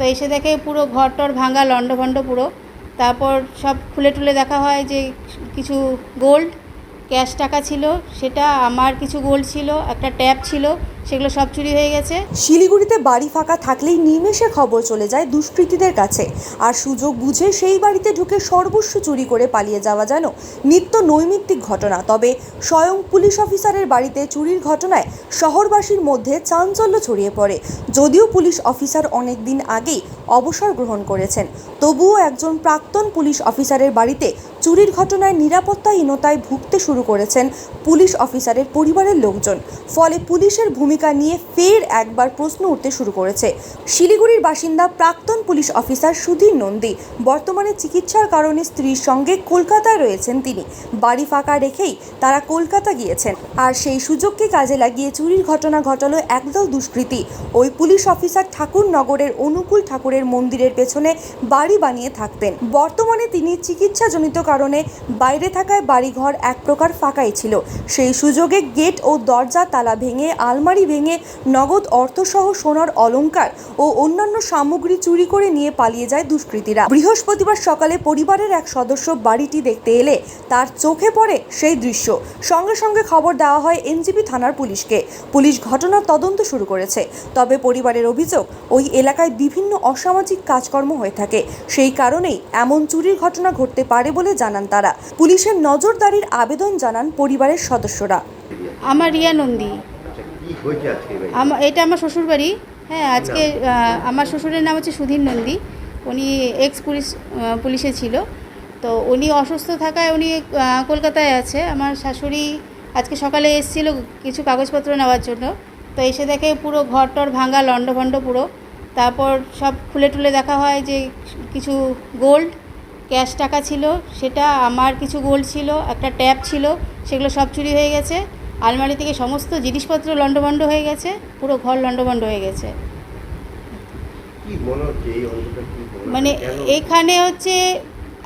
তো এসে দেখে পুরো ঘর টর ভাঙা, লণ্ডভণ্ড পুরো। তারপর সব খুলে টুলে দেখা হয় যে কিছু গোল্ড ক্যাশ টাকা ছিল। সেটা আমার কিছু গোল্ড ছিল, একটা ট্যাপ ছিল। সেগুলো সব চুরি হয়ে গেছে। শিলিগুড়িতে বাড়ি ফাঁকা থাকলেই নিমেষে খবর চলে যায় দুষ্কৃতীদের কাছে। আর সুযোগ বুঝে সেই বাড়িতে ঢুকে সর্বস্ব চুরি করে পালিয়ে যাওয়া যেন নিত্য নৈমিত্তিক ঘটনা। তবে স্বয়ং পুলিশ অফিসারের বাড়িতে চুরির ঘটনায় শহরবাসীর মধ্যে চাঞ্চল্য ছড়িয়ে পড়ে। যদিও পুলিশ অফিসার অনেক দিন আগেই অবসর গ্রহণ করেছেন, তবুও একজন প্রাক্তন পুলিশ অফিসারের বাড়িতে চুরির ঘটনায় নিরাপত্তাহীনতায় ভুগতে শুরু করেছেন পুলিশ অফিসারের পরিবারের লোকজন। ফলে পুলিশের ভূমিকা নিয়ে ফের একবার প্রশ্ন উঠতে শুরু করেছে। শিলিগুড়ির বাসিন্দা প্রাক্তন পুলিশ অফিসার সুধীর নন্দী। বর্তমানে চিকিৎসার কারণে স্ত্রীর সঙ্গে কলকাতায় রয়েছেন তিনি। বাড়ি ফাঁকা রেখেই তারা কলকাতা গিয়েছেন। আর সেই সুযোগকে কাজে লাগিয়ে চুরির ঘটনা ঘটালো একদল দুষ্কৃতী। ওই পুলিশ অফিসার ঠাকুরনগরের অনুকূল ঠাকুরের মন্দিরের পেছনে বাড়ি বানিয়ে থাকতেন। বর্তমানে তিনি চিকিৎসাজনিত কারণে বাইরে থাকায় বাড়িঘর এক প্রকার ফাঁকাই ছিল। সেই সুযোগে গেট ও দরজা তালা ভেঙে আলমারি ভেঙে নগদ অর্থসহ সোনার অলংকার ও অন্যান্য সামগ্রী চুরি করে নিয়ে পালিয়ে যায় দুষ্কৃতীরা। বৃহস্পতিবার সকালে পরিবারের এক সদস্য বাড়িটি দেখতে এলে তার চোখে পড়ে সেই দৃশ্য। সঙ্গে সঙ্গে খবর দেওয়া হয় এনজিপি থানার পুলিশকে। পুলিশ ঘটনার তদন্ত শুরু করেছে। তবে পরিবারের অভিযোগ, ওই এলাকায় বিভিন্ন অসামাজিক কাজকর্ম হয়ে থাকে। সেই কারণেই এমন চুরির ঘটনা ঘটতে পারে বলে জানান তারা। পুলিশের নজরদারির আবেদন জানান পরিবারের সদস্যরা। আমার রিয়া নন্দী। আমার এটা আমার শ্বশুরবাড়ি। হ্যাঁ আজকে আমার শ্বশুরের নাম হচ্ছে সুধীর নন্দী। উনি এক্স পুলিশ পুলিশে ছিল। তো উনি অসুস্থ থাকায় উনি কলকাতায় আছে। আমার শাশুড়ি আজকে সকালে এসেছিল কিছু কাগজপত্র নেওয়ার জন্য। তো এসে দেখে পুরো ঘর টর ভাঙা লণ্ডভণ্ড পুরো। তারপর সব খুলে টুলে দেখা হয় যে কিছু গোল্ড ক্যাশ টাকা ছিল। সেটা আমার কিছু গোল্ড ছিল একটা ট্যাব ছিল। সেগুলো সব চুরি হয়ে গেছে। আলমারি থেকে সমস্ত জিনিসপত্র লণ্ডভণ্ড হয়ে গেছে পুরো ঘর লণ্ডভণ্ড হয়ে গেছে। মনে? এখানে হচ্ছে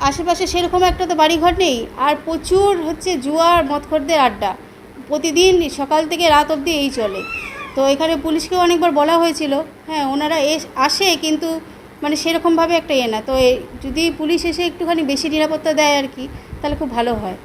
আশেপাশে সেরকম একটা তো বাড়িঘর নেই আর প্রচুর হচ্ছে জুয়ার মদখোরদের আড্ডা। প্রতিদিন সকাল থেকে রাত অবধি এই চলে। তো এখানে পুলিশকেও অনেকবার বলা হয়েছিল হ্যাঁ ওনারা এস আসে কিন্তু মানে সেরকমভাবে একটা ইয়ে না। তো যদি পুলিশ এসে একটুখানি বেশি নিরাপত্তা দেয় আর কি তাহলে খুব ভালো হয়।